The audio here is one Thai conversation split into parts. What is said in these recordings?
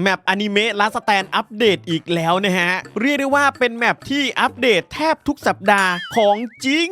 แมปอนิเมะลาสแตนอัปเดตอีกแล้วนะฮะ เรียกได้ว่าเป็นแมปที่อัปเดตแทบทุกสัปดาห์ของจริง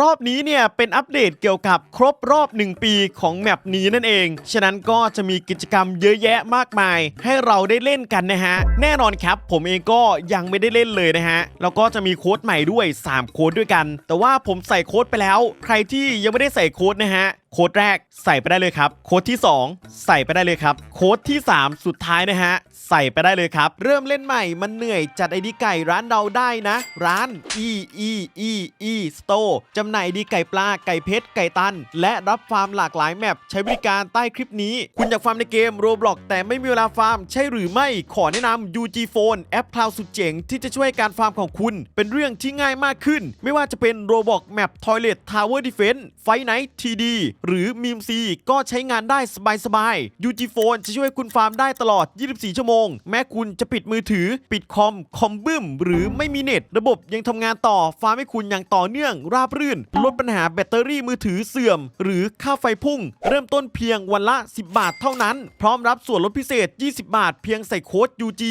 รอบนี้เนี่ยเป็นอัปเดตเกี่ยวกับครบรอบ 1 ปีของแมปนี้นั่นเอง ฉะนั้นก็จะมีกิจกรรมเยอะแยะมากมาย ให้เราได้เล่นกันนะฮะ แน่นอนครับ ผมเองก็ยังไม่ได้เล่นเลยนะฮะ แล้วก็จะมีโค้ดใหม่ด้วย 3 โค้ดด้วยกัน แต่ว่าผมใส่โค้ดไปแล้ว ใครที่ยังไม่ได้ใส่โค้ดนะฮะโค้ดแรกใส่ไปได้เลยครับ โค้ดที่ 2 ใส่ไปได้เลยครับ โค้ดที่ 3 สุดท้ายนะฮะ ใส่ไปได้เลยครับ เริ่มเล่นใหม่มันเหนื่อยจัดไอดีไก่ร้านเราได้นะ ร้าน e e e e store จำหน่ายไอดีไก่ปลาไก่เพชรไก่ตัน และรับฟาร์มหลากหลายแมปใช้บริการใต้คลิปนี้ คุณอยากฟาร์มในเกม Roblox แต่ไม่มีเวลาฟาร์มใช่หรือไม่ขอแนะนำ UG Phone แอปคลาวสุดเจ๋งที่จะช่วยการฟาร์มของคุณ เป็นเรื่องที่ง่ายมากขึ้น ไม่ว่าจะเป็น Roblox Map Toilet Tower Defense Fight Night TD หรือ Meme C ก็ใช้งานได้สบายๆ UG Phone จะช่วยคุณฟาร์มได้ตลอด 24 ชั่วโมงแม้คุณจะปิดมือถือ ปิดคอม คอมบึ้ม หรือไม่มีเน็ต ระบบยังทำงานต่อฟาร์มให้คุณอย่างต่อเนื่อง ราบรื่น ลดปัญหาแบตเตอรี่มือถือเสื่อม หรือค่าไฟพุ่ง เริ่มต้นเพียงวันละ 10 บาทเท่านั้น พร้อมรับส่วนลดพิเศษ 20 บาท เพียงใส่โค้ด UG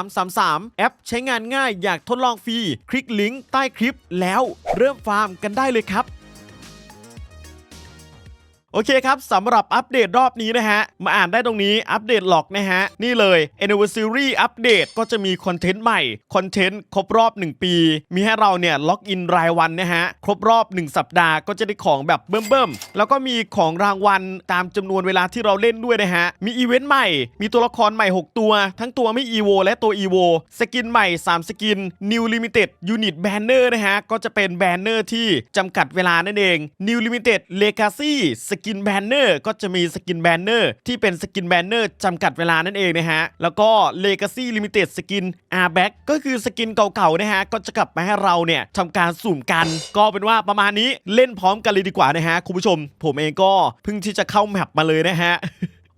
3333 แอปใช้งานง่ายอยากทดลองฟรี คลิกลิงก์ใต้คลิปแล้วเริ่มฟาร์มกันได้เลยครับ โอเคครับสำหรับอัปเดตรอบนี้นะฮะ มาอ่านได้ตรงนี้อัปเดตหลอกนะฮะ นี่เลย Anniversary Update ก็จะมีคอนเทนต์ใหม่ คอนเทนต์ครบรอบ 1 ปี มีให้เราเนี่ยล็อกอินรายวันนะฮะ ครบรอบ 1 สัปดาห์ก็จะได้ของแบบเบิ่มๆ แล้วก็มีของรางวัลตามจำนวนเวลาที่เราเล่นด้วยนะฮะ มีอีเวนต์ใหม่ มีตัวละครใหม่ 6 ตัว ทั้งตัวไม่ EVO และตัว EVO สกินใหม่ 3 สกิน New Limited Unit Banner นะฮะก็จะเป็นแบนเนอร์ที่จำกัดเวลานั่นเอง New Limited Legacy สกินแบนเนอร์ก็จะมีสกินแบนเนอร์ที่เป็นสกินแบนเนอร์จำกัดเวลานั่นเองนะฮะ แล้วก็ Legacy Limited สกิน R Back ก็คือสกินเก่าๆนะฮะ ก็จะกลับมาให้เราเนี่ยทำการสุ่มกัน ก็เป็นว่าประมาณนี้เล่นพร้อมกันเลยดีกว่านะฮะคุณผู้ชม ผมเองก็เพิ่งที่จะเข้าแมปมาเลยนะฮะ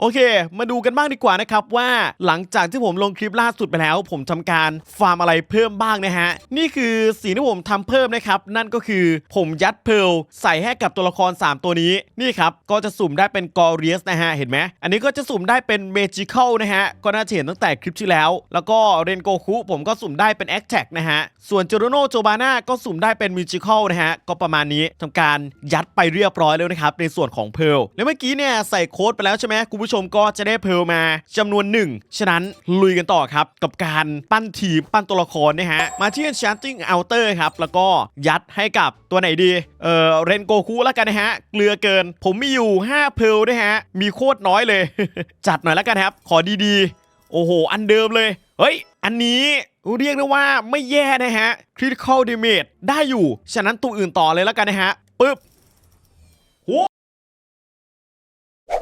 โอเค มาดูกันบ้างดีกว่านะครับว่าหลังจากที่ผมลงคลิปล่าสุดไปแล้ว ผมทำการฟาร์มอะไรเพิ่มบ้างนะฮะ นี่คือสิ่งที่ผมทำเพิ่มนะครับ นั่นก็คือผมยัดเพลใส่ให้กับตัวละคร 3 ตัวนี้นี่ครับ ก็จะสุ่มได้เป็นกอริสนะฮะ เห็นไหมอันนี้ก็จะสุ่มได้เป็นเมจิค a l นะฮะ ก็น่าจะเห็นตั้งแต่คลิปที่แล้ว แล้วก็เรนโกคุผมก็สุ่มได้เป็นแอคแท็กนะฮะส่วนจูโรโนโจบาน่าก็สุ่มได้เป็นมิจิค a l นะฮะก็ประมาณนี้ทำการยัดไปเรียบร้อยแล้วนะครับในส่วนของเพลแล้วเมื่อกี้เนี่ยใส่โค้ดไปแล้วใช่ไหมคุณผู้ชมก็จะได้เพลมาจำนวนหนึ่งฉะนั้นลุยกันต่อครับ กับการปั้นทีมปั้นตัวละครนะฮะ มาที่ Enchanting Outer ครับ แล้วก็ยัดให้กับตัวไหนดี เออเรนโกคุแล้วกันนะฮะ เกลือเกิน ผมมีอยู่ 5 เพลนะฮะ มีโคตรน้อยเลย จัดหน่อยแล้วกันครับ ขอดีๆ โอ้โห อันเดิมเลย เฮ้ย อันนี้เรียกได้ว่าไม่แย่นะฮะ Critical Damage ได้อยู่ ฉะนั้นตัวอื่นต่อเลยแล้วกันนะฮะปึ๊บ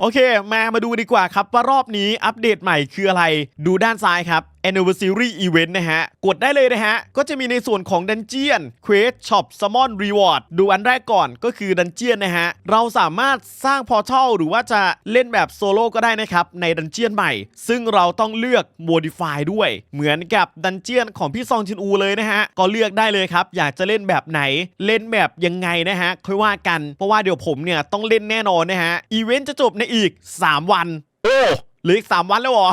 โอเค มามาดูดีกว่าครับว่ารอบนี้อัปเดตใหม่คืออะไร ดูด้านซ้ายครับ Anniversary Event นะฮะ กดได้เลยนะฮะ ก็จะมีในส่วนของ Dungeon Quest Shop Summon Reward ดูอันแรกก่อนก็คือ Dungeon นะฮะ เราสามารถสร้าง Portal หรือว่าจะเล่นแบบโซโล่ก็ได้นะครับ ใน Dungeon ใหม่ ซึ่งเราต้องเลือก Modify ด้วย เหมือนกับ Dungeon ของพี่ซองจินอูเลยนะฮะ ก็เลือกได้เลยครับ อยากจะเล่นแบบไหน เล่นแบบยังไงนะฮะ ค่อยว่ากัน เพราะว่าเดี๋ยวผมเนี่ยต้องเล่นแน่นอนนะฮะ อีเวนต์จะจบในอีก 3 วัน โอ้ หลืออีก 3 วันแล้วหรอ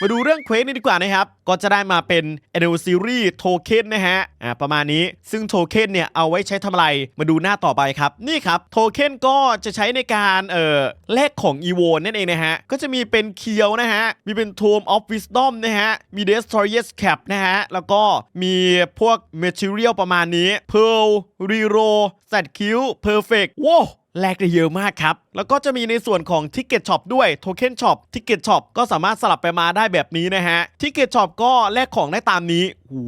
มาดูเรื่องเควสนี่ดีกว่านะครับ ก็จะได้มาเป็น Anniversary Token นะฮะ อ่า ประมาณนี้ ซึ่งโทเค็นเนี่ย เอาไว้ใช้ทำอะไร มาดูหน้าต่อไปครับ นี่ครับ โทเค็นก็จะใช้ในการ เอ่อ แลกของ e v o นั่นเองนะฮะ ก็จะมีเป็นเคียวนะฮะ มีเป็น Tome of Wisdom นะฮะ มี Destroyer's Cap นะฮะ แล้วก็มีพวก Material ประมาณนี้ Pearl Rero Set Q Perfect ว้าว แลกได้เยอะมากครับ แล้วก็จะมีในส่วนของ Ticket Shop ด้วย Token Shop Ticket Shop ก็สามารถสลับไปมาได้แบบนี้นะฮะ Ticket Shop ก็แลกของได้ตามนี้หู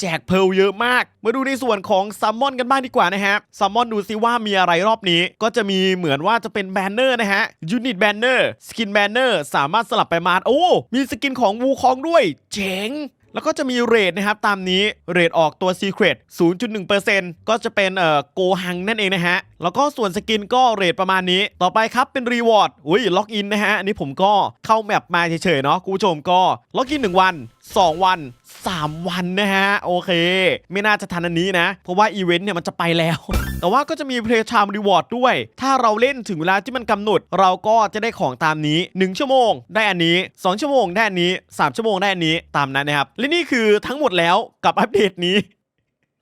แจกเพลเยอะมาก มาดูในส่วนของซัมมอนกันบ้างดีกว่านะฮะซัมมอนดูซิว่ามีอะไรรอบนี้ ก็จะมีเหมือนว่าจะเป็นแบนเนอร์นะฮะ Unit Banner Skin Banner สามารถสลับไปมาโอ้ มีสกินของวูคองด้วย เจ๋ง แล้วก็จะมีเรทนะครับตามนี้เรทออกตัว Secret 0.1%ก็จะเป็นเอ่อโกหังนั่นเองนะฮะ แล้วก็ส่วนสกินก็เรทประมาณนี้ ต่อไปครับเป็นรีวอร์ดอุ้ยล็อกอินนะฮะ อันนี้ผมก็เข้าแมปมาเฉยๆเนาะคุณผู้ชมก็ล็อกอิน 1 วัน 2 วัน 3 วันนะฮะ โอเค ไม่น่าจะทันอันนี้นะ เพราะว่าอีเวนต์เนี่ยมันจะไปแล้วแต่ว่าก็จะมี Play Time Reward ด้วย ถ้าเราเล่นถึงเวลาที่มันกำหนด เราก็จะได้ของตามนี้ 1 ชั่วโมง ได้อันนี้ 2 ชั่วโมงได้อันนี้ 3 ชั่วโมงได้อันนี้ตามนั้นนะครับ และนี่คือทั้งหมดแล้วกับอัปเดตนี้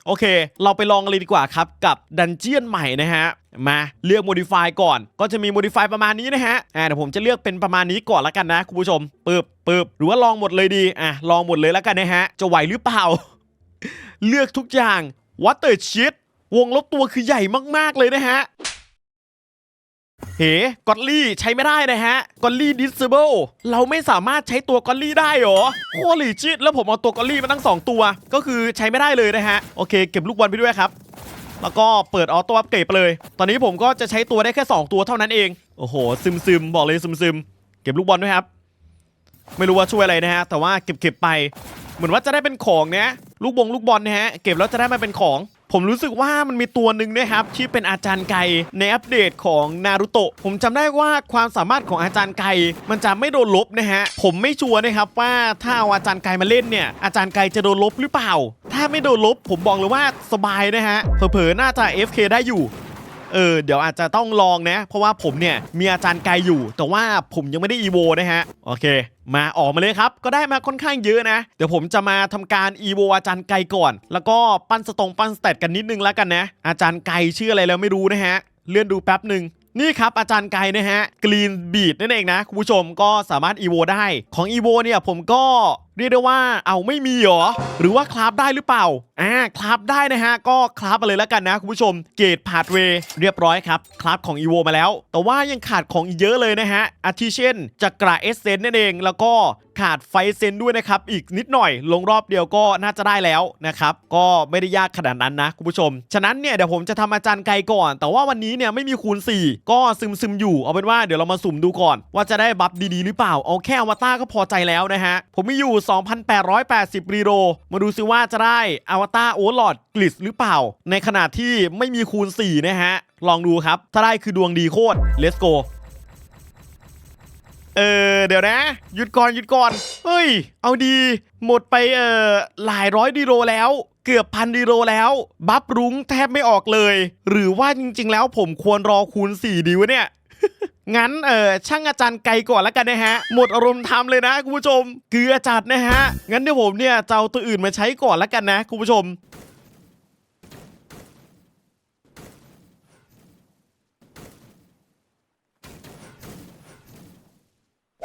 โอเค เราไปลองกันเลยดีกว่าครับ กับดันเจียนใหม่นะฮะ มาเลือก modify ก่อน ก็จะมี modify ประมาณนี้นะฮะ อ่าเดี๋ยวผมจะเลือกเป็นประมาณนี้ก่อนละกันนะคุณผู้ชมปึ๊บปึ๊บหรือว่าลองหมดเลยดี อะ ลองหมดเลยล้วกันนะฮะ จะไหวหรือเปล่า เลือกทุกอย่าง what the shit วงลบตัวคือใหญ่มากๆเลยนะฮะเฮ้กอตลี่ใช้ไม่ได้นะฮะกอตลี่ดิสเซเบิลเราไม่สามารถใช้ตัวกอตลี่ได้หรอโคลีจิตแล้วผมเอาตัวกอตลี่มาตั้ง 2 ตัว ก็คือใช้ไม่ได้เลยนะฮะ โอเค เก็บลูกบอลไปด้วยครับ แล้วก็เปิดออโต้อัปเกรดไปเลย ตอนนี้ผมก็จะใช้ตัวได้แค่ 2 ตัวเท่านั้นเอง โอ้โห ซึมซึมๆบอกเลยซึมซึมๆเก็บลูกบอลด้วยครับ ไม่รู้ว่าช่วยอะไรนะฮะ แต่ว่าเก็บเก็บไป เหมือนว่าจะได้เป็นของนะลูกบงลูกบอลนะฮะ เก็บแล้วจะได้มาเป็นของ ผมรู้สึกว่ามันมีตัวหนึ่งนะครับที่เป็นอาจารย์ไกในอัปเดตของนารุโตะผมจำได้ว่าความสามารถของอาจารย์ไกมันจะไม่โดนลบนะฮะผมไม่ชัวร์นะครับว่าถ้าเอาอาจารย์ไกมาเล่นเนี่ยอาจารย์ไกจะโดนลบหรือเปล่า ถ้าไม่โดนลบผมบอกเลยว่าสบายนะฮะเผลอๆน่าจะ FK ได้อยู่ เออเดี๋ยวอาจจะต้องลองนะ เพราะว่าผมเนี่ยมีอาจารย์ไกลอยู่ แต่ว่าผมยังไม่ได้อีโวนะฮะโอเค มาออกมาเลยครับ ก็ได้มาค่อนข้างเยอะนะ เดี๋ยวผมจะมาทำการอีโวอาจารย์ไกลก่อน แล้วก็ปั้นสตงปั้นสเตตกันนิดนึงแล้วกันนะ อาจารย์ไกลชื่ออะไรแล้วไม่รู้นะฮะเลื่อนดูแป๊บหนึ่งนี่ครับอาจารย์ไกลนะฮะกรีนบีดนั่นเองนะ คุณผู้ชมก็สามารถอีโวได้ ของอีโวเนี่ยผมก็เรียกได้ว่าเอาไม่มีหรอ หรือว่าคราฟได้หรือเปล่าอ่าคราฟได้นะฮะ ก็คราฟมาเลยแล้วกันนะคุณผู้ชม เกตพาดเวเรียบร้อยครับ คราฟของอีโวมาแล้ว แต่ว่ายังขาดของอีกเยอะเลยนะฮะ อาทิเช่นจักระเอสเซนนั่นเอง แล้วก็ขาดไฟเซนด้วยนะครับ อีกนิดหน่อย ลงรอบเดียวก็น่าจะได้แล้วนะครับ ก็ไม่ได้ยากขนาดนั้นนะคุณผู้ชม ฉะนั้นเนี่ยเดี๋ยวผมจะทำอาจารย์ไกลก่อน แต่ว่าวันนี้เนี่ยไม่มีคูณ 4 ก็ซึมซึมอยู่ เอาเป็นว่าเดี๋ยวเรามาสุ่มดูก่อน ว่าจะได้บัฟดีๆหรือเปล่า เอาแค่อวตารก็พอใจแล้วนะฮะ ผมมีอยู่2,880 รีโร มาดูซิว่าจะได้อวตารโอเวอร์ลอดกลิสหรือเปล่า ในขณะที่ไม่มีคูณ 4 นะฮะ ลองดูครับ ถ้าได้คือดวงดีโคตร let's go เออเดี๋ยวนะ หยุดก่อนหยุดก่อน เฮ้ย เอาดี หมดไปเออหลายร้อยดีโรแล้วเกือบพันดีโรแล้ว บัฟรุ้งแทบไม่ออกเลย หรือว่าจริงๆ แล้วผมควรรอคูณ 4 ดีวะเนี่ย งั้นเออช่างอาจารย์ไกลก่อนแล้วกันนะฮะ หมดอารมณ์ทำเลยนะคุณผู้ชม เกลือจัดนะฮะ งั้นเดี๋ยวผมเนี่ยจะเอาตัวอื่นมาใช้ก่อนแล้วกันนะคุณผู้ชม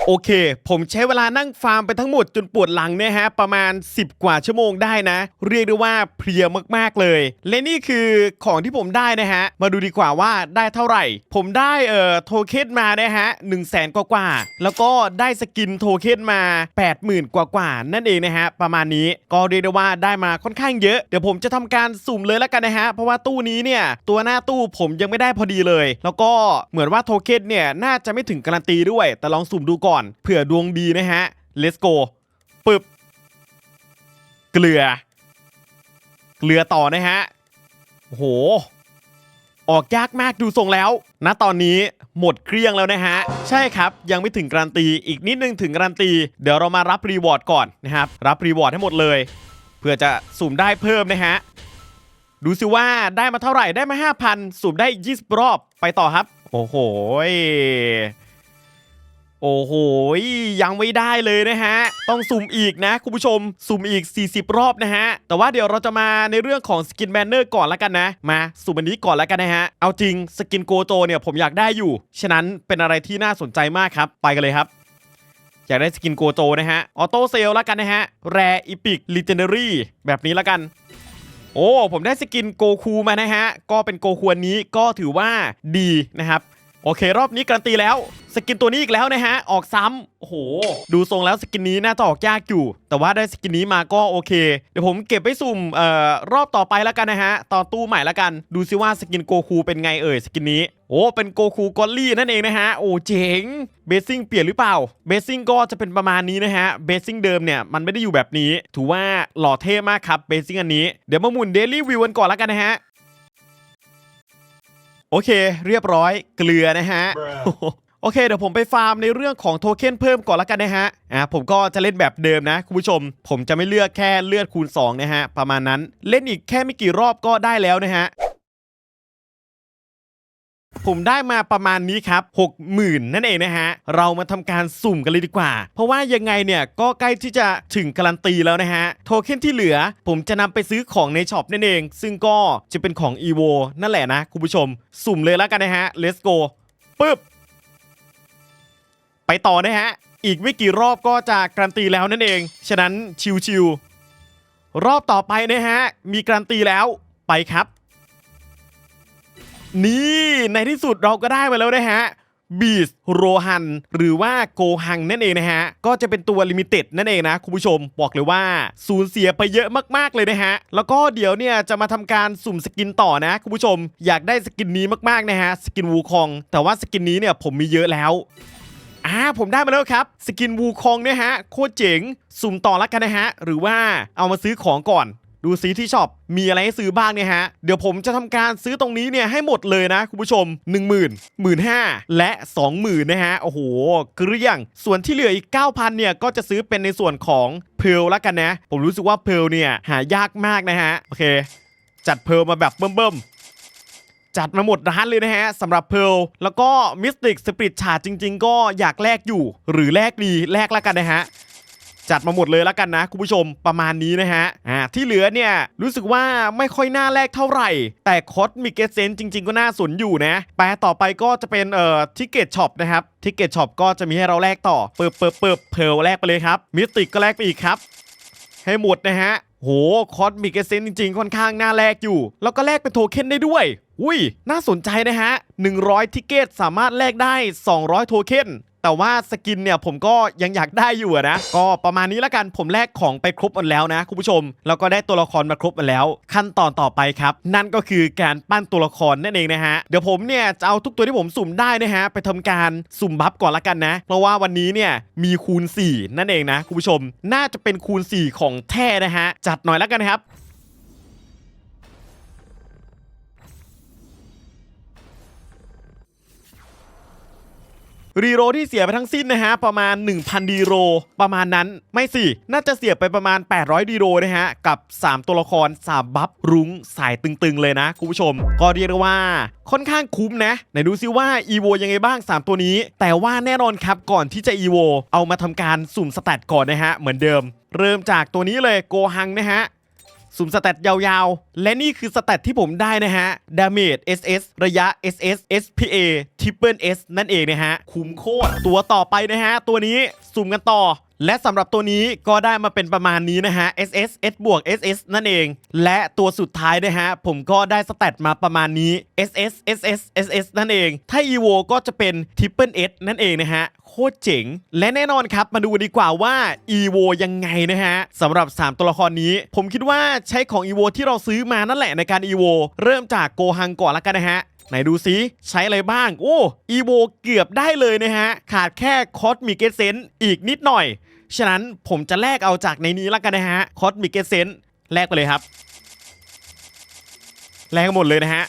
โอเค ผมใช้เวลานั่งฟาร์มไปทั้งหมดจนปวดหลังเนี่ยฮะ ประมาณ 10 กว่าชั่วโมงได้นะ เรียกได้ว่าเพลียมากๆเลย และนี่คือของที่ผมได้นะฮะ มาดูดีกว่าว่าได้เท่าไหร่ ผมได้เอ่อโทเค็นมานะฮะ1 0 0 0 0แสนกว่าๆแล้วก็ได้สกินโทเค็นมา 80,000 กว่าๆนั่นเองนะฮะ ประมาณนี้ก็เรียกได้ว่าได้มาค่อนข้างเยอะ เดี๋ยวผมจะทำการสุ่มเลยแล้วกันนะฮะ เพราะว่าตู้นี้เนี่ยตัวหน้าตู้ผมยังไม่ได้พอดีเลย แล้วก็เหมือนว่าโทเค็นเนี่ยน่าจะไม่ถึงการันตีด้วย แต่ลองสุ่มดูก่อนเผื่อดวงดีนะฮะ let's go ปึบ เกลือ เกลือต่อนะฮะโอ้โห ออกยากมากดูทรงแล้ว ณ ตอนนี้หมดเครื่องแล้วนะฮะ ใช่ครับ ยังไม่ถึงการันตี อีกนิดนึงถึงการันตี เดี๋ยวเรามารับรีวอร์ดก่อนนะครับ รับรีวอร์ดให้หมดเลย เพื่อจะสุ่มได้เพิ่มนะฮะ ดูสิว่าได้มาเท่าไหร่ ได้มา 5,000 สุ่มได้ 20 รอบ ไปต่อครับ โอ้โห โอ้โห ยังไม่ได้เลยนะฮะ ต้องสุ่มอีกนะ คุณผู้ชม สุ่มอีก 40 รอบนะฮะ แต่ว่าเดี๋ยวเราจะมาในเรื่องของสกินแบนเนอร์ก่อนแล้วกันนะ มาสุ่มอันนี้ก่อนแล้วกันนะฮะ เอาจริงสกินโกโจเนี่ยผมอยากได้อยู่ ฉะนั้นเป็นอะไรที่น่าสนใจมากครับ ไปกันเลยครับอยากได้สกินโกโจนะฮะ ออโต้เซลแล้วกันนะฮะ แรอีพิกลิเจนเดอรี่แบบนี้แล้วกัน โอ้ ผมได้สกินโกคูมานะฮะ ก็เป็นโกคูอันนี้ก็ถือว่าดีนะครับ โอเค รอบนี้การันตีแล้ว สกินตัวนี้อีกแล้วนะฮะ ออกซ้ำโอ้โห ดูทรงแล้วสกินนี้น่าจะออกยากอยู่ แต่ว่าได้สกินนี้มาก็โอเค เดี๋ยวผมเก็บไปสุ่มเอ่อรอบต่อไปแล้วกันนะฮะ ตอนตู้ใหม่แล้วกัน ดูซิว่าสกินโกคูเป็นไงเอ่ยสกินนี้ โอ้ เป็นโกคูกอลลี่นั่นเองนะฮะ โอ้เจ๋ง เบสซิ่งเปลี่ยนหรือเปล่า เบสซิ่งก็จะเป็นประมาณนี้นะฮะ เบสซิ่งเดิมเนี่ยมันไม่ได้อยู่แบบนี้ ถือว่าหล่อเท่มากครับ เบสซิ่งอันนี้ เดี๋ยวมาหมุนเดลี่วิวกันก่อนแล้วกันนะฮะ โอเค เรียบร้อยเกลือนะฮะ โอเค เดี๋ยวผมไปฟาร์มในเรื่องของโทเค็นเพิ่มก่อนละกันนะฮะอ่าผมก็จะเล่นแบบเดิมนะคุณผู้ชม ผมจะไม่เลือกแค่เลือดคูณ2นะฮะประมาณนั้นเล่นอีกแค่ไม่กี่รอบก็ได้แล้วนะฮะ ผมได้มาประมาณนี้ครับ 60,000 นั่นเองนะฮะ เรามาทำการสุ่มกันเลยดีกว่า เพราะว่ายังไงเนี่ยก็ใกล้ที่จะถึงการันตีแล้วนะฮะ โทเค็นที่เหลือ ผมจะนำไปซื้อของในช็อปนั่นเอง ซึ่งก็จะเป็นของ EVO นั่นแหละนะ คุณผู้ชม สุ่มเลยแล้วกันนะฮะ let's go ปึ๊บ ไปต่อนะฮะ อีกไม่กี่รอบก็จะการันตีแล้วนั่นเอง ฉะนั้นชิวๆรอบต่อไปนะฮะ มีการันตีแล้วไปครับ นี่ในที่สุดเราก็ได้มาแล้วนะฮะบีสโรฮันหรือว่าโกฮังนั่นเองนะฮะ ก็จะเป็นตัวลิมิเต็ดนั่นเองนะ คุณผู้ชมบอกเลยว่าสูญเสียไปเยอะมากๆเลยนะฮะ แล้วก็เดี๋ยวเนี่ยจะมาทำการสุ่มสกินต่อนะ คุณผู้ชม อยากได้สกินนี้มากๆนะฮะ สกินวูคอง แต่ว่าสกินนี้เนี่ยผมมีเยอะแล้วอ่าผมได้มาแล้วครับ สกินวูคองเนี่ยฮะ โคตรเจ๋ง สุ่มต่อแล้วกันนะฮะ หรือว่าเอามาซื้อของก่อน ดูซิที่ช็อปมีอะไรให้ซื้อบ้างเนี่ยฮะ เดี๋ยวผมจะทำการซื้อตรงนี้เนี่ยให้หมดเลยนะคุณผู้ชม 1 0 0 0 0 1 5 0 0และ 20,000นะฮะ โอ้โหเกลี้ยง ส่วนที่เหลืออีก 9,000เนี่ยก็จะซื้อเป็นในส่วนของเพลล้วกันนะ ผมรู้สึกว่าเพลเนี่ยหายากมากนะฮะ โอเค จัดเพลมาแบบเบิ่มๆจัดมาหมดร้านเลยนะฮะสำหรับเพลแล้วก็มิสติกสปิริตชาจริง ๆ ก็อยากแลกอยู่ หรือแลกดีแลกแล้วกันนะฮะ จัดมาหมดเลยแล้วกันนะคุณผู้ชมประมาณนี้นะฮะอ่าที่เหลือเนี่ยรู้สึกว่าไม่ค่อยน่าแลกเท่าไหร่ แต่คอสมิกเกเซนจริง ๆ ก็น่าสนอยู่นะแปลต่อไปก็จะเป็นเอ่อทิกเก็ตช็อปนะครับทิกเก็ตช็อปก็จะมีให้เราแลกต่อเปิบเปิบเปิบเพลแลกไปเลยครับมิสติกก็แลกไปอีกครับให้หมดนะฮะโหคอสมิกเซนจริงๆ ค่อนข้างน่าแลกอยู่ แล้วก็แลกเป็นโทเค็นได้ด้วย อุ้ย น่าสนใจนะฮะ 100 ทิเกตสามารถแลกได้ 200 โทเค็น แต่ว่าสกินเนี่ยผมก็ยังอยากได้อยู่นะ ก็ประมาณนี้ละกันผมแลกของไปครบหมดแล้วนะคุณผู้ชม แล้วก็ได้ตัวละครมาครบหมดแล้ว ขั้นตอนต่อไปครับ นั่นก็คือการปั้นตัวละครนั่นเองนะฮะเดี๋ยวผมเนี่ยจะเอาทุกตัวที่ผมสุ่มได้นะฮะไปทำการสุ่มบัฟก่อนละกันนะ เพราะว่าวันนี้เนี่ยมีคูณ 4 นั่นเองนะคุณผู้ชม น่าจะเป็นคูณ 4 ของแท้นะฮะจัดหน่อยละกันครับ รีโรที่เสียไปทั้งสิ้นนะฮะประมาณ 1,000 ดีโร ประมาณนั้นไม่สิ น่าจะเสียไปประมาณ 800 ดีโรนะฮะกับ 3 ตัวละคร3บัฟรุ้งสายตึงๆเลยนะคุณผู้ชม ก็เรียกว่าค่อนข้างคุ้มนะไหนดูซิว่า EVO ยังไงบ้าง 3 ตัวนี้ แต่ว่าแน่นอนครับก่อนที่จะ EVO เอามาทำการสุ่มสแตทก่อนนะฮะเหมือนเดิม เริ่มจากตัวนี้เลยโกหังนะฮะ สุ่มสแตทยาวๆ และนี่คือสแตทที่ผมได้นะฮะ Damage SS ระยะ SS SPA Triple S นั่นเองนะฮะ คุ้มโคตร ตัวต่อไปนะฮะ ตัวนี้สุ่มกันต่อ และสำหรับตัวนี้ก็ได้มาเป็นประมาณนี้นะฮะ SS S บวก SS นั่นเอง และตัวสุดท้ายนะฮะ ผมก็ได้สแตทมาประมาณนี้ SS SS SS นั่นเอง ถ้า EVO ก็จะเป็น Triple S นั่นเองนะฮะ โคตรเจ๋ง และแน่นอนครับ มาดูดีกว่าว่า EVO ยังไงนะฮะสำหรับ 3 ตัวละครนี้ ผมคิดว่าใช้ของ EVO ที่เราซื้อมานั่นแหละในการ EVO เริ่มจากโกฮังก่อนละกันนะฮะไหนดูซิ ใช้อะไรบ้าง โอ้ EVO เกือบได้เลยนะฮะ ขาดแค่คอสมิเกเซนอีกนิดหน่อย ฉะนั้นผมจะแลกเอาจากในนี้ละกันนะฮะคอสมิเกเซนแลกไปเลยครับ แลกหมดเลยนะฮะ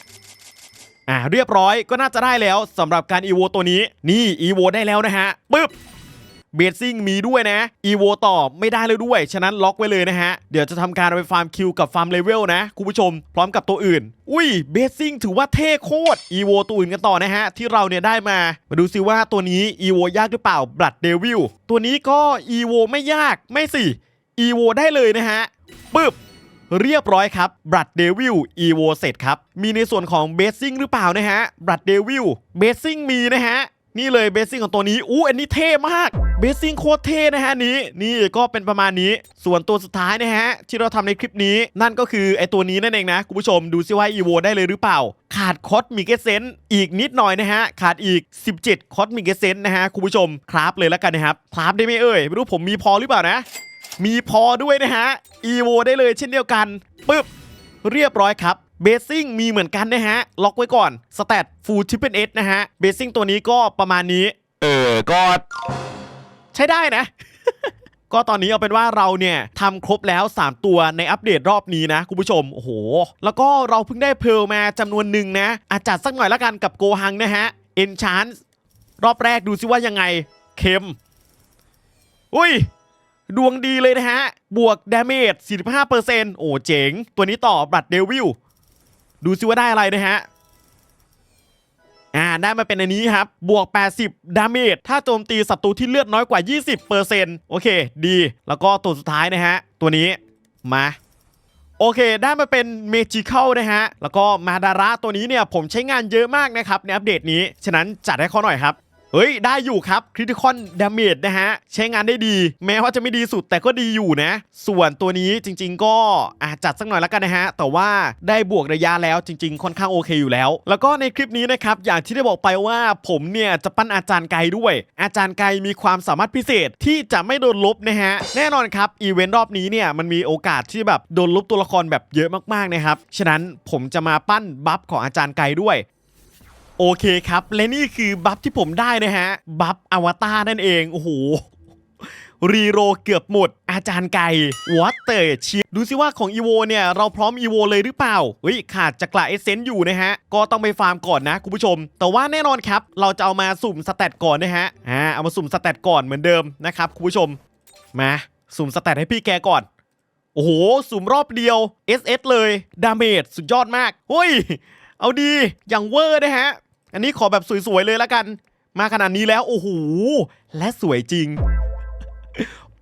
อ่าเรียบร้อยก็น่าจะได้แล้วสำหรับการอีโวตัวนี้ นี่อีโวได้แล้วนะฮะปึ๊บ เบสซิ่งมีด้วยนะ EVO ต่อไม่ได้เลยด้วย ฉะนั้นล็อกไว้เลยนะฮะ เดี๋ยวจะทำการเอาไปฟาร์มคิวกับฟาร์มเลเวลนะคุณผู้ชม พร้อมกับตัวอื่น อุ้ยเบสซิ่งถือว่าเท่โคตร EVO ตัวอื่นกันต่อนะฮะ ที่เราเนี่ยได้มา มาดูซิว่าตัวนี้ EVO ยากหรือเปล่า Blood Devil ตัวนี้ก็ EVO ไม่ยากไม่สิ EVO ได้เลยนะฮะปึ๊บเรียบร้อยครับบรัดเดวิล EVO เสร็จครับ มีในส่วนของเบสซิ่งหรือเปล่านะฮะบรัดเดวิลเบสซิ่งมีนะฮะ นี่เลยเบสซิ่งของตัวนี้อู้อันนี้เท่มาก เบสซิ่งโคตรเท่นะฮะนี้ นี่ก็เป็นประมาณนี้ ส่วนตัวสุดท้ายนะฮะ ที่เราทำในคลิปนี้นั่นก็คือไอตัวนี้นั่นเองนะคุณผู้ชมดูซิว่า EVO ได้เลยหรือเปล่า ขาดคอสมิกเซนอีกนิดหน่อยนะฮะ ขาดอีก 17 คอสมิกเซนนะฮะคุณผู้ชมคราฟเลยแล้วกันนะครับคราฟได้ไหมเอ่ยไม่รู้ผมมีพอหรือเปล่านะ มีพอด้วยนะฮะ EVO ได้เลยเช่นเดียวกันปึ๊บเรียบร้อยครับเบสซิ่งมีเหมือนกันนะฮะ ล็อกไว้ก่อนสแตทฟูลทิปเปิลเอนะฮะเบสซิ่งตัวนี้ก็ประมาณนี้ เออก็ ช้ได้นะก็ตอนนี้เอาเป็นว่าเราเนี่ยทำครบแล้ว 3 ตัวในอัปเดตรอบนี้นะคุณผู้ชม โอ้โห แล้วก็เราเพิ่งได้เพลมาจำนวนหนึ่งนะ อาจจัดสักหน่อยละกันกับโกฮังนะฮะเอนชานรอบแรกดูซิว่ายังไงเข็ม อุ้ย ดวงดีเลยนะฮะ บวกดาเมจ45%โอ้เจ๋ง ตัวนี้ต่อบัตรเดวิลดูซิว่าได้อะไรนะฮะ อ่าได้มาเป็นอันนี้ครับ บวก 80 ดาเมจ ถ้าโจมตีศัตรูที่เลือดน้อยกว่า 20%โอเค ดี แล้วก็ตัวสุดท้ายนะฮะ ตัวนี้ มา โอเค ได้มาเป็นเมจิเคิลนะฮะ แล้วก็มาดาระตัวนี้เนี่ย ผมใช้งานเยอะมากนะครับ ในอัปเดตนี้ ฉะนั้นจัดให้เขาหน่อยครับ เฮ้ย ได้อยู่ครับคริติคอนดาเมจนะฮะ ใช้งานได้ดี แม้ว่าจะไม่ดีสุดแต่ก็ดีอยู่นะ ส่วนตัวนี้จริง ๆ ก็อาจัดสักหน่อยแล้วกันนะฮะ แต่ว่าได้บวกระยะแล้วจริง ๆ ค่อนข้างโอเคอยู่แล้ว แล้วก็ในคลิปนี้นะครับ อย่างที่ได้บอกไปว่าผมเนี่ยจะปั้นอาจารย์ไกลด้วย อาจารย์ไกลมีความสามารถพิเศษที่จะไม่โดนลบนะฮะ แน่นอนครับอีเวนต์รอบนี้เนี่ยมันมีโอกาสที่แบบโดนลบตัวละครแบบเยอะมากๆนะครับฉะนั้นผมจะมาปั้นบัฟของอาจารย์ไกลด้วย โอเคครับ และนี่คือบัฟที่ผมได้นะฮะ บัฟอวตารนั่นเอง โอ้โห รีโรเกือบหมด อาจารย์ไก่วอตเตอร์ชีดูสิว่าของอีโวเนี่ย เราพร้อมอีโวเลยหรือเปล่า เฮ้ย ขาดจักระเอเซนต์อยู่นะฮะ ก็ต้องไปฟาร์มก่อนนะคุณผู้ชม แต่ว่าแน่นอนครับ เราจะเอามาสุ่มสเตตก่อนนะฮะอ่าเอามาสุ่มสเตตก่อนเหมือนเดิมนะครับคุณผู้ชมมาสุ่มสเตตให้พี่แกก่อนโอ้โห สุ่มรอบเดียว SS เลย ดาเมจสุดยอดมากเฮ้ย เอาดี อย่างเวอร์นะฮะ อันนี้ขอแบบสวยๆเลยละกัน มาขนาดนี้แล้วโอ้โหและสวยจริง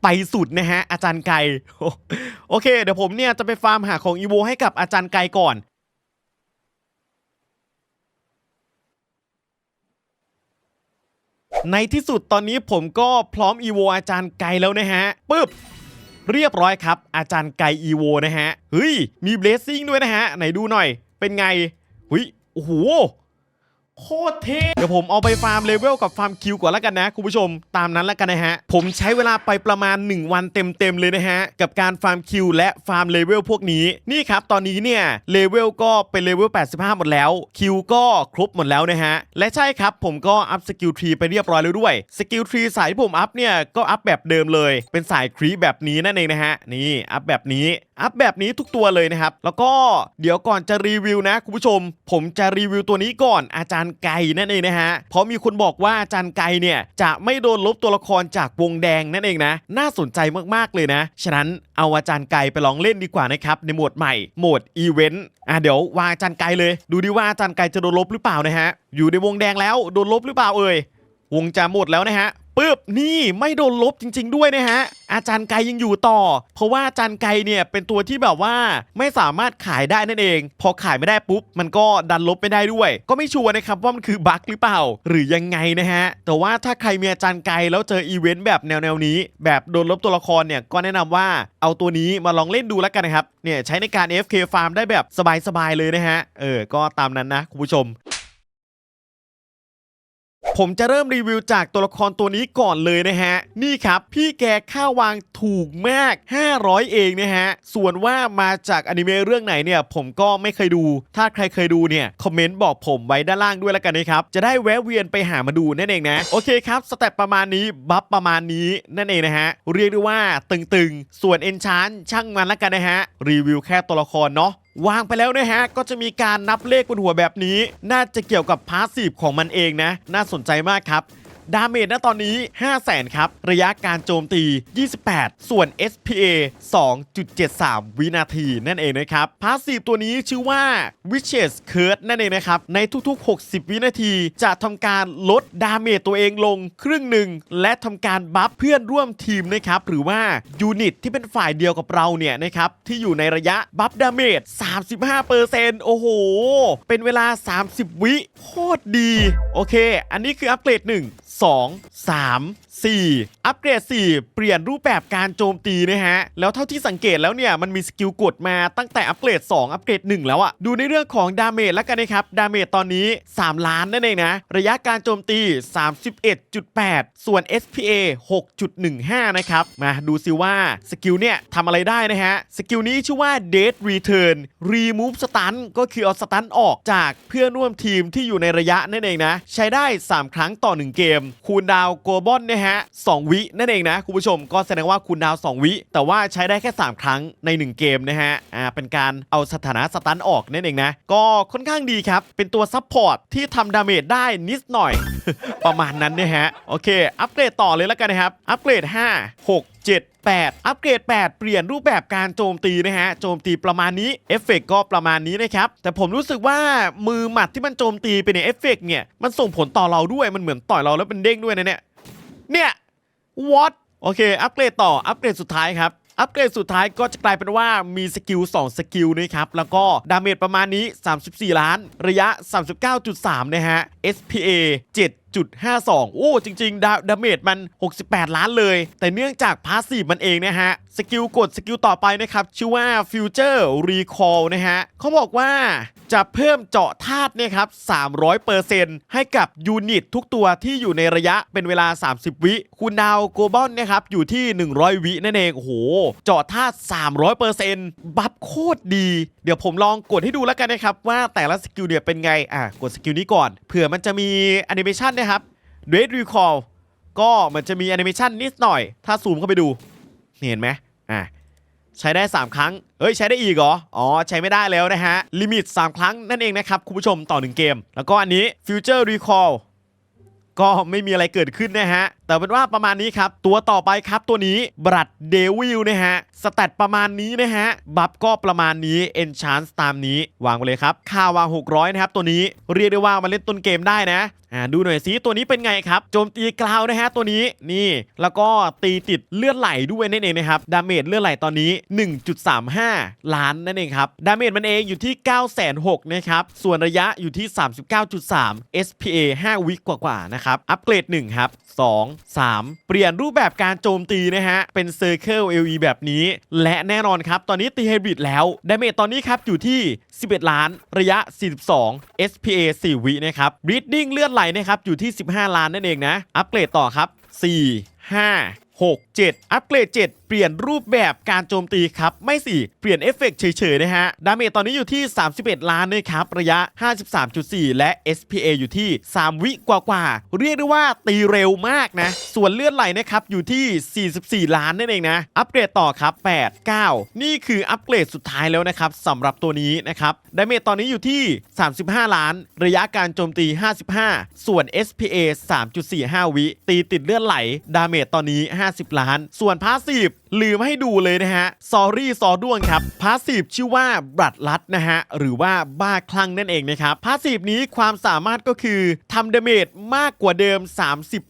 ไปสุดนะฮะ อาจารย์ไก่โอเค เดี๋ยวผมเนี่ยจะไปฟาร์มหาของอีโวให้กับอาจารย์ไก่ก่อนในที่สุดตอนนี้ผมก็พร้อมอีโวอาจารย์ไก่แล้วนะฮะปึ๊บเรียบร้อยครับ อาจารย์ไกอีโวนะฮะเฮ้ยมีเบลซิ่งด้วยนะฮะ ไหนดูหน่อย เป็นไงเฮ้ยโอ้โห โคตรเท่เดี๋ยวผมเอาไปฟาร์มเลเวลกับฟาร์มคิวก่อนแล้วกันนะคุณผู้ชมตามนั้นแล้วกันนะฮะ ผมใช้เวลาไปประมาณ 1 วันเต็มๆเลยนะฮะ กับการฟาร์มคิวและฟาร์มเลเวลพวกนี้นี่ครับ ตอนนี้เนี่ยเลเวลก็เป็นเลเวล 85 หมดแล้ว คิวก็ครบหมดแล้วนะฮะ และใช่ครับ ผมก็อัพสกิลทรีไปเรียบร้อยแล้วด้วยสกิลทรีสายที่ผมอัพเนี่ยก็อัพแบบเดิมเลย เป็นสายครีแบบนี้นั่นเองนะฮะนี่อัพแบบนี้อัพแบบนี้ทุกตัวเลยนะครับแล้วก็เดี๋ยวก่อนจะรีวิวนะคุณผู้ชม ผมจะรีวิวตัวนี้ก่อนอาจารย์ไก่นั่นเองนะฮะเพราะมีคนบอกว่าจานไก่เนี่ยจะไม่โดนลบตัวละครจากวงแดงนั่นเองนะ น่าสนใจมากๆเลยนะ ฉะนั้นเอาอาจารย์ไก่ไปลองเล่นดีกว่านะครับในโหมดใหม่โหมดอีเวนต์อะเดี๋ยววางอาจารย์ไก่เลย ดูดิว่าอาจารย์ไก่จะโดนลบหรือเปล่านะฮะอยู่ในวงแดงแล้วโดนลบหรือเปล่าเอ่ยวงจะหมดแล้วนะฮะ ปึ๊บนี่ไม่โดนลบจริง ๆ ด้วยนะฮะ อาจารย์ไกยังอยู่ต่อ เพราะว่าอาจารย์ไกเนี่ยเป็นตัวที่แบบว่าไม่สามารถขายได้นั่นเอง พอขายไม่ได้ปุ๊บมันก็ดันลบไม่ได้ด้วย ก็ไม่ชัวร์นะครับว่ามันคือบั๊กหรือเปล่า หรือยังไงนะฮะ แต่ว่าถ้าใครมีอาจารย์ไกแล้วเจออีเวนต์แบบแนวๆนี้ แบบโดนลบตัวละครเนี่ยก็แนะนำว่าเอาตัวนี้มาลองเล่นดูแล้วกันนะครับเนี่ยใช้ในการ FK farm ได้แบบสบายๆเลยนะฮะเออก็ตามนั้นนะคุณผู้ชม ผมจะเริ่มรีวิวจากตัวละครตัวนี้ก่อนเลยนะฮะ นี่ครับ พี่แกค่าวางถูกมาก 500 เองนะฮะ ส่วนว่ามาจากอนิเมะเรื่องไหนเนี่ย ผมก็ไม่เคยดู ถ้าใครเคยดูเนี่ย คอมเมนต์บอกผมไว้ด้านล่างด้วยแล้วกันนะครับ จะได้แวะเวียนไปหามาดูนั่นเองนะ โอเคครับ สเต็ปประมาณนี้ บัฟประมาณนี้นั่นเองนะฮะ เรียกได้ว่าตึงๆ ส่วนเอนชานช่างมันแล้วกันนะฮะ รีวิวแค่ตัวละครเนาะ วางไปแล้วนะฮะ ก็จะมีการนับเลขบนหัวแบบนี้ น่าจะเกี่ยวกับพาสซีฟของมันเองนะ น่าสนใจมากครับ ดาเมจณตอนนี้ 5 0 0แสนครับ ระยะการโจมตี 28 ส่วน SPA 2.73 วินาทีนั่นเองนะครับพาสซีฟตัวนี้ชื่อว่า Witches Curse นั่นเองนะครับ ในทุกๆ 60 วินาทีจะทำการลดดาเมจตัวเองลงครึ่งหนึ่ง และทำการบัฟเพื่อนร่วมทีมนะครับ หรือว่ายูนิตที่เป็นฝ่ายเดียวกับเราเนี่ยนะครับ ที่อยู่ในระยะบัฟดาเมจ 35%โอ้โห เป็นเวลา 30 วิโคตรดี โอเค อันนี้คืออัปเกรด1 2 3 4 อัปเกรด 4 เปลี่ยนรูปแบบการโจมตีนะฮะ แล้วเท่าที่สังเกตแล้วเนี่ย มันมีสกิลกดมาตั้งแต่อัปเกรด 2 อัปเกรด 1 แล้วอะดูในเรื่องของดาเมจแล้วกันนะครับ ดาเมจตอนนี้ 3 ล้านนั่นเองนะ ระยะการโจมตี 31.8 ส่วน SPA 6.15 นะครับ มาดูซิว่าสกิลเนี่ยทำอะไรได้นะฮะ สกิลนี้ชื่อว่า Dead Return Remove Stun ก็คือเอาสตันออกจากเพื่อนร่วมทีมที่อยู่ในระยะนั่นเองนะ ใช้ได้ 3 ครั้งต่อ 1 เกม คูลดาวโกลบอลนะฮะฮะ2วินั่นเองนะคุณผู้ชมก็แสดงว่าคุณดาว 2 วิ แต่ว่าใช้ได้แค่ 3 ครั้งใน 1 เกมนะฮะอ่าเป็นการเอาสถานะสตันออกนั่นเองนะก็ค่อนข้างดีครับ เป็นตัวซับพอร์ตที่ทำดาเมจได้นิดหน่อย ประมาณนั้นนะฮะโอเค อัปเกรดต่อเลยแล้วกันนะครับ อัปเกรด 5 6 7 8 อัปเกรด 8 เปลี่ยนรูปแบบการโจมตีนะฮะ โจมตีประมาณนี้ เอฟเฟกก็ประมาณนี้นะครับ แต่ผมรู้สึกว่ามือหมัดที่มันโจมตีเป็นเอฟเฟกเนี่ย มันส่งผลต่อเราด้วย มันเหมือนต่อยเราแล้วเป็นเด้งด้วยนะเนี่ย เนี่ย what โอเค อัปเกรดต่อ อัปเกรดสุดท้ายครับ อัปเกรดสุดท้ายก็จะกลายเป็นว่ามีสกิล 2 สกิลนะครับ แล้วก็ดาเมจประมาณนี้ 34 ล้าน ระยะ 39.3 นะฮะ SPA 7.52 โอ้ จริงๆ ดาดาเมจมัน 68 ล้านเลย แต่เนื่องจากพาสซีฟมันเองนะฮะ สกิลกดสกิลต่อไปนะครับ ชื่อว่า Future Recall นะฮะเขาบอกว่าจะเพิ่มเจาะธาตุเนี่ยครับ 300%ให้กับยูนิตทุกตัวที่อยู่ในระยะเป็นเวลา 30 วิ คูณดาวโกลบอลนะครับ อยู่ที่ 100 วินั่นเอง โอ้โห เจาะธาตุ 300%บัฟโคตรดี เดี๋ยวผมลองกดให้ดูแล้วกันนะครับ ว่าแต่ละสกิลเนี่ยเป็นไง อะ กดสกิลนี้ก่อน เผื่อมันจะมีแอนิเมชันนะครับเดรสรีคอลก็มันจะมีแอนิเมชันนิดหน่อย ถ้าซูมเข้าไปดู เห็นไหมอะใช้ได้ 3 ครั้ง เอ้ย ใช้ได้อีกเหรอ อ๋อ ใช้ไม่ได้แล้วนะฮะ ลิมิต 3 ครั้งนั่นเองนะครับ คุณผู้ชมต่อ 1 เกม แล้วก็อันนี้ Future Recall ก็ไม่มีอะไรเกิดขึ้นนะฮะ แต่เป็นว่าประมาณนี้ครับ ตัวต่อไปครับตัวนี้บรัดเดวิลนะฮะ สแตตประมาณนี้นะฮะ บัฟก็ประมาณนี้ Enchant ตามนี้ วางไปเลยครับ ค่าวาง 600 นะครับ ตัวนี้เรียกได้ว่ามาเล่นต้นเกมได้นะอ่าดูหน่อยสิตัวนี้เป็นไงครับโจมตีกราวนะฮะตัวนี้นี่แล้วก็ตีติดเลือดไหลด้วยนั่นเองนะครับดาเมจเลือดไหลตอนนี้ 1.35 ล้านนั่นเองครับดาเมจมันเองอยู่ที่906นะครับส่วนระยะอยู่ที่ 39.3 SPA 5 วิกว่าๆนะครับอัปเกรด1ครับ2 3 เปลี่ยนรูปแบบการโจมตีนะฮะ เป็น Circle LE แบบนี้ และแน่นอนครับ ตอนนี้ตีไฮบริดแล้วดาเมจตอนนี้ครับอยู่ที่ 11 ล้าน ระยะ 42 SPA 4 วินะครับบลิดดิ้งเลือดไหลนะครับอยู่ที่ 15 ล้านนั่นเองนะ อัปเกรดต่อครับ 4 5 6 7 อัปเกรด 7เปลี่ยนรูปแบบการโจมตีครับ ไม่สิ เปลี่ยนเอฟเฟกต์เฉยๆนะฮะ ดาเมจตอนนี้อยู่ที่ 31 ล้านนะครับ ระยะ 53.4 และ SPA อยู่ที่ 3 วิกว่าๆ เรียกได้ว่าตีเร็วมากนะ ส่วนเลือดไหลนะครับ อยู่ที่ 44 ล้านนั่นเองนะ อัปเกรดต่อครับ 8 9 นี่คืออัปเกรดสุดท้ายแล้วนะครับสำหรับตัวนี้นะครับ ดาเมจตอนนี้อยู่ที่ 35 ล้าน ระยะการโจมตี 55 ส่วน SPA 3.45 วิ ตีติดเลือดไหล ดาเมจตอนนี้ 50 ล้าน ส่วนพาสซีฟ ลืมให้ดูเลยนะฮะซอรี่ซอด้วงครับพาสซีฟชื่อว่าบรัดลัดนะฮะหรือว่าบ้าคลั่งนั่นเองนะครับพาสซีฟนี้ความสามารถก็คือทำเดเมจมากกว่าเดิม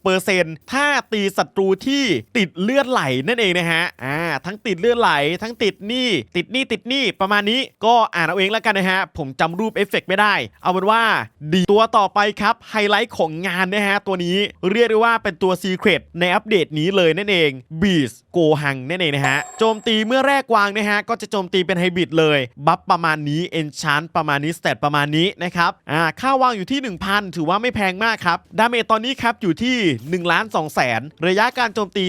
30%ถ้าตีศัตรูที่ติดเลือดไหลนั่นเองนะฮะอ่าทั้งติดเลือดไหล ทั้งติดหนี่ติดหนี่ติดหนี่ประมาณนี้ก็อ่านเอาเองแล้วกันนะฮะผมจำรูปเอฟเฟกต์ไม่ได้ เอาเป็นว่าดีตัวต่อไปครับไฮไลท์ของงานนะฮะตัวนี้เรียกได้ว่าเป็นตัวซีเครตในอัปเดตนี้เลยนั่นเองบีสโกหังนั่นเองนะฮะ โจมตีเมื่อแรกวางนะฮะ ก็จะโจมตีเป็นไฮบริดเลย บัฟประมาณนี้ เอนชานประมาณนี้ สเตตประมาณนี้นะครับ อ่า ค่าวางอยู่ที่ 1,000 ถือว่าไม่แพงมากครับ ดาเมจตอนนี้ครับ อยู่ที่1ล้าน2แสนระยะการโจมตี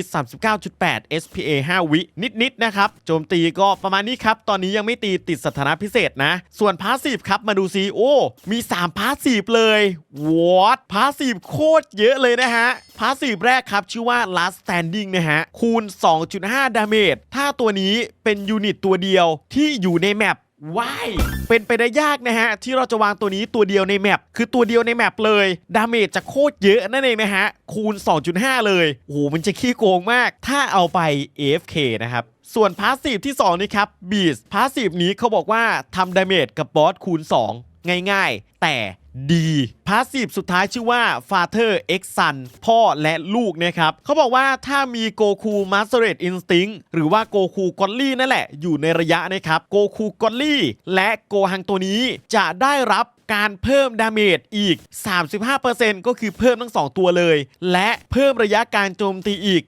39.8 SPA 5 วิ นิดๆนะครับ โจมตีก็ประมาณนี้ครับ ตอนนี้ยังไม่ตีติดสถานะพิเศษนะ ส่วนพาสซีฟครับ มาดูซิโอ้ มี 3 พาสซีฟเลยวอตพาสซีฟโคตรเยอะเลยนะฮะ พาสซีฟแรกครับ ชื่อว่า last standing นะฮะ คูณ 2.5ดาเมจ ถ้าตัวนี้เป็นยูนิตตัวเดียวที่อยู่ในแมปว้ายเป็นไปได้ยากนะฮะ ที่เราจะวางตัวนี้ตัวเดียวในแมปคือตัวเดียวในแมปเลย ดาเมจจะโคตรเยอะนั่นเองนะฮะ คูณ 2.5 เลย โอ้โห มันจะขี้โกงมาก ถ้าเอาไป AFK นะครับส่วนพาสซีฟที่ 2 นี่ครับบีสพาสซีฟนี้เขาบอกว่าทำดาเมจกับบอสคูณ 2 ง่ายๆ แต่ดีพาสซีฟสุดท้ายชื่อว่า Father X Son พ่อและลูกนะครับเขาบอกว่าถ้ามีโกคูมาสเตอร์เอ็ดอินสติ้งหรือว่าโกคูกอลลี่นั่นแหละ อยู่ในระยะนะครับโกคูกอลลี่และโกฮังตัวนี้จะได้รับ การเพิ่มดาเมจอีก 35%ก็คือเพิ่มทั้ง 2 ตัวเลย และเพิ่มระยะการโจมตีอีก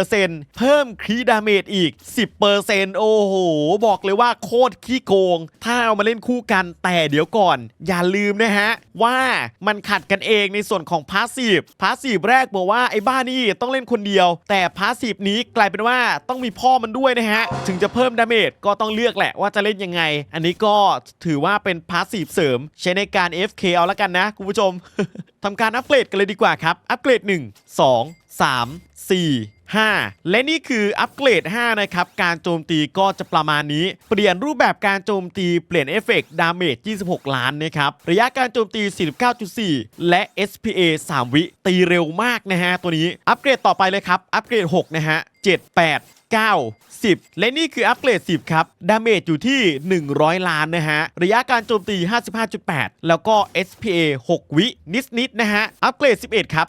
10%เพิ่มครีดาเมจอีก 10%โอ้โห บอกเลยว่าโคตรขี้โกง ถ้าเอามาเล่นคู่กันแต่เดี๋ยวก่อน อย่าลืมนะฮะ ว่ามันขัดกันเองในส่วนของพาสซีฟพาสซีฟแรกบอกว่าไอ้บ้านี่ต้องเล่นคนเดียว แต่พาสซีฟนี้กลายเป็นว่าต้องมีพ่อมันด้วยนะฮะ ถึงจะเพิ่มดาเมจก็ต้องเลือกแหละว่าจะเล่นยังไง อันนี้ก็ถือว่าเป็นพาสซีฟเสริมใช้ในในการ FK เอาละกันนะคุณผู้ชม ทำการอัปเกรดกันเลยดีกว่าครับ อัปเกรด 1 2 3 4 5 และนี่คืออัปเกรด 5 นะครับ การโจมตีก็จะประมาณนี้ เปลี่ยนรูปแบบการโจมตีเปลี่ยนเอฟเฟกต์ดาเมจ 26 ล้านนะครับ ระยะการโจมตี 49.4 และ SPA 3 วิ ตีเร็วมากนะฮะ ตัวนี้ อัปเกรดต่อไปเลยครับ อัปเกรด 6 นะฮะ 7 8 9 10 และนี่คืออัปเกรด 10 ครับ ดาเมจอยู่ที่ 100 ล้านนะฮะ ระยะการโจมตี 55.8 แล้วก็ SPA 6 วินิดๆนะฮะ อัปเกรด 11 ครับ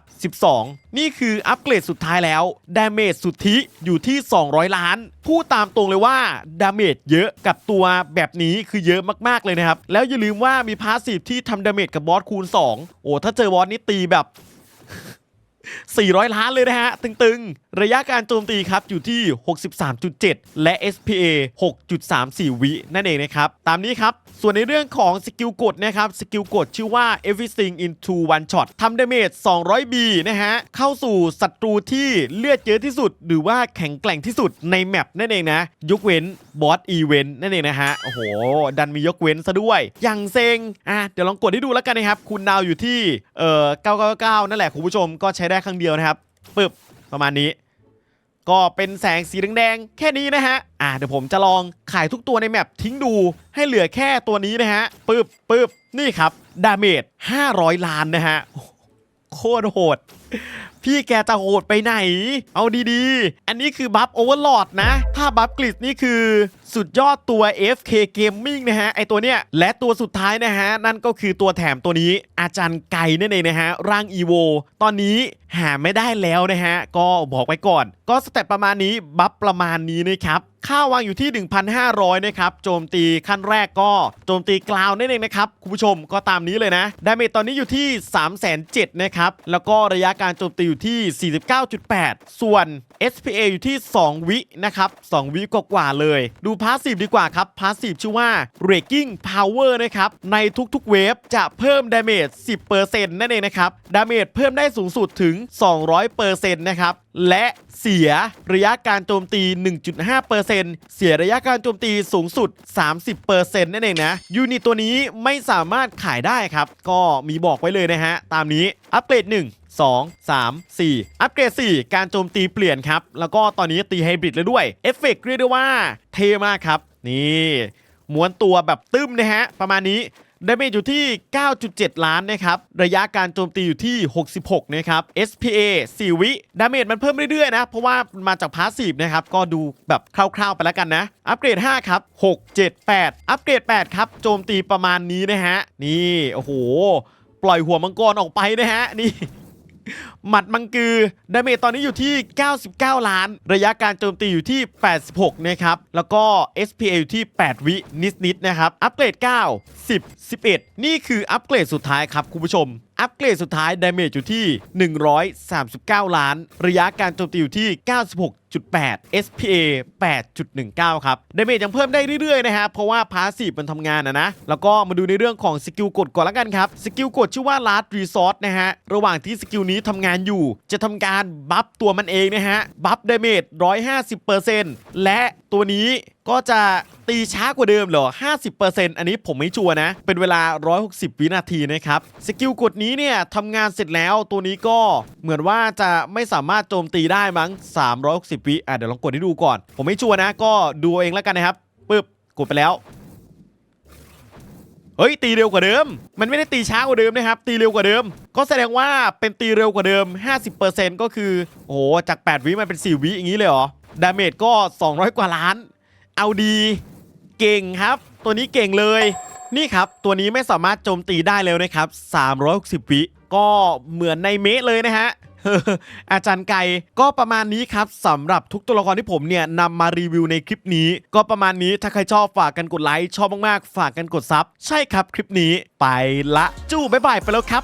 12 นี่คืออัปเกรดสุดท้ายแล้ว ดาเมจสุทธิอยู่ที่ 200 ล้าน พูดตามตรงเลยว่า ดาเมจเยอะกับตัวแบบนี้คือเยอะมากๆเลยนะครับ แล้วอย่าลืมว่ามีพาสซีฟที่ทำดาเมจกับบอสคูณ 2 โอ้ ถ้าเจอบอสนี่ตีแบบ 400 ล้านเลยนะฮะ ตึงๆ ระยะการโจมตีครับอยู่ที่ 63.7 และ SPA 6.34 วินั่นเองนะครับ ตามนี้ครับส่วนในเรื่องของสกิลกดนะครับสกิลกดชื่อว่า everything into one shot ทำดาเมจ 200B นะฮะ เข้าสู่ศัตรูที่เลือดเยอะที่สุด หรือว่าแข็งแกร่งที่สุดในแมปนั่นเองนะ ยกเว้นบอสอีเวนต์นั่นเองนะฮะ โอ้โห ดันมียกเว้นซะด้วย อย่างเซ็งอะเดี๋ยวลองกดให้ดูแล้วกันนะครับ คุณดาวอยู่ที่เอ่อ999 นั่นแหละคุณผู้ชมก็ใช้ได้ครั้งเดียวนะครับปึ๊บประมาณนี้ ก็เป็นแสงสีแดงๆแค่นี้นะฮะ อ่าเดี๋ยวผมจะลองขายทุกตัวในแมปทิ้งดูให้เหลือแค่ตัวนี้นะฮะปึ๊บปึ๊บนี่ครับ ดาเมจ500 ล้านนะฮะ โคตรโหด พี่แกจะโหดไปไหน เอาดีๆ อันนี้คือบัฟโอเวอร์ลอดนะ ถ้าบัฟกริดนี่คือสุดยอดตัว FK Gaming นะฮะ ไอตัวเนี้ย และตัวสุดท้ายนะฮะ นั่นก็คือตัวแถมตัวนี้ อาจารย์ไก่นั่นเองนะฮะ ร่างอีโว ตอนนี้หาไม่ได้แล้วนะฮะ ก็บอกไว้ก่อน ก็สเต็ปประมาณนี้ บัฟประมาณนี้นะครับ ค่าวางอยู่ที่ 1,500 นะครับโจมตีขั้นแรกก็โจมตีกลาวนั่นเองนะครับคุณผู้ชมก็ตามนี้เลยนะดาเมจตอนนี้อยู่ที่ 3,700นะครับแล้วก็ระยะการโจมตีอยู่ที่ 49.8 ส่วน SPA อยู่ที่ 2 วินะครับ 2 วิกว่าๆเลย ดูพาสซีฟดีกว่าครับพาสซีฟชื่อว่า Raking Power นะครับ ในทุกๆเวฟจะเพิ่มดาเมจ10%นั่นเองนะครับดาเมจเพิ่มได้สูงสุดถึง 200%นะครับ และเสียระยะการโจมตี 1.5%เสียระยะการโจมตีสูงสุด 30%นั่นเองนะ ยูนิตตัวนี้ไม่สามารถขายได้ครับ ก็มีบอกไว้เลยนะฮะ ตามนี้ อัปเกรด 1 2 3 4 อัปเกรด 4 การโจมตีเปลี่ยนครับ แล้วก็ตอนนี้ตีไฮบริดแล้วด้วย เอฟเฟกต์เรียกได้ว่าเท่มากครับ นี่ ม้วนตัวแบบตึ้มนะฮะ ประมาณนี้ ดาเมจอยู่ที่ 9.7 ล้านนะครับ ระยะการโจมตีอยู่ที่ 66 นะครับ SPA 4 วิ ดาเมจมันเพิ่มเรื่อยๆนะ เพราะว่ามาจากพาสซีฟนะครับ ก็ดูแบบคร่าวๆไปแล้วกันนะ อัปเกรด 5 ครับ 6 7 8 อัปเกรด 8 ครับ โจมตีประมาณนี้นะฮะ นี่ โอ้โห ปล่อยหัวมังกรออกไปนะฮะ นี่ หมัดมังกือดาเมจตอนนี้อยู่ที่ 99 ล้าน ระยะการโจมตีอยู่ที่ 86 นะครับ แล้วก็ SPA อยู่ที่ 8 วินิดๆนะครับ อัปเกรด 9 10 11 นี่คืออัปเกรดสุดท้ายครับคุณผู้ชม อัปเกรดสุดท้ายดาเมจอยู่ที่ 139 ล้าน ระยะการโจมตีอยู่ที่ 96.8 SPA 8.19 ครับดาเมจยังเพิ่มได้เรื่อยๆนะฮะเพราะว่าพาสซีฟมันทำงานนะนะ แล้วก็มาดูในเรื่องของสกิลกดก่อนละกันครับ สกิลกดชื่อว่า Last Resort นะฮะ ระหว่างที่สกิลนี้ทำงานอยู่ จะทำการบัฟตัวมันเองนะฮะ บัฟดาเมจ150%และตัวนี้ก็จะตีช้ากว่าเดิมเหรอ 50%อันนี้ผมไม่ชัวร์นะ เป็นเวลา 160 วินาทีนะครับ สกิลกดนี้เนี่ยทำงานเสร็จแล้วตัวนี้ก็เหมือนว่าจะไม่สามารถโจมตีได้มั้ง 360 วิอะเดี๋ยวลองกดให้ดูก่อน ผมไม่ชัวร์นะ ก็ดูเองแล้วกันนะครับปึ๊บกดไปแล้ว เฮ้ย ตีเร็วกว่าเดิม มันไม่ได้ตีช้ากว่าเดิมนะครับ ตีเร็วกว่าเดิม ก็แสดงว่าเป็นตีเร็วกว่าเดิม 50%ก็คือ โอ้โห จาก 8 วิมันเป็น 4 วิอย่างนี้เลยเหรอ ดาเมจก็ 200 กว่าล้าน เอาดีเก่งครับ ตัวนี้เก่งเลยนี่ครับ ตัวนี้ไม่สามารถโจมตีได้แล้วนะครับ 360 วิก็เหมือนในเมะเลยนะฮะอาจารย์ไก่ก็ประมาณนี้ครับสำหรับทุกตัวละครที่ผมเนี่ยนำมารีวิวในคลิปนี้ ก็ประมาณนี้ถ้าใครชอบฝากกันกดไลค์ชอบมากๆ ฝากกันกดซับใช่ครับคลิปนี้ไปละจู้บ๊ายบายไปแล้วครับ